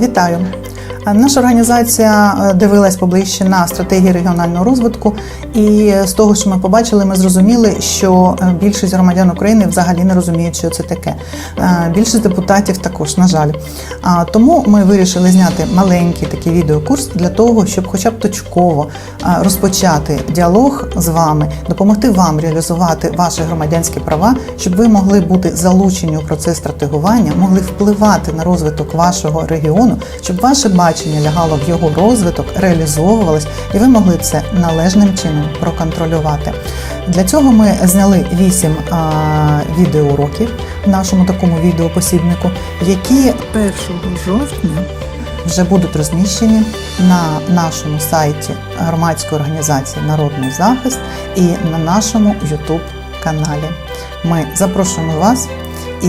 Вітаю! Наша організація е, дивилась поближче на стратегії регіонального розвитку, і з того, що ми побачили, ми зрозуміли, що е, більшість громадян України взагалі не розуміють, що це таке. Е, Більшість депутатів також, на жаль. Тому ми вирішили зняти маленький такий відеокурс для того, щоб, хоча б точково е, розпочати діалог з вами, допомогти вам реалізувати ваші громадянські права, щоб ви могли бути залучені у процес стратегування, могли впливати на розвиток вашого регіону, щоб ваше бачення лягало в його розвиток, реалізовувалось, і ви могли це належним чином проконтролювати. Для цього ми зняли 8 відеоуроків в нашому такому відеопосібнику, які 1 жовтня вже будуть розміщені на нашому сайті громадської організації Народний захист і на нашому YouTube каналі. Ми запрошуємо вас і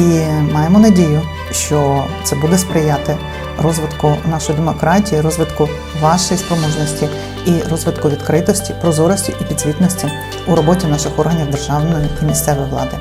маємо надію, що це буде сприяти розвитку нашої демократії, розвитку вашої спроможності і розвитку відкритості, прозорості і підзвітності у роботі наших органів державної і місцевої влади.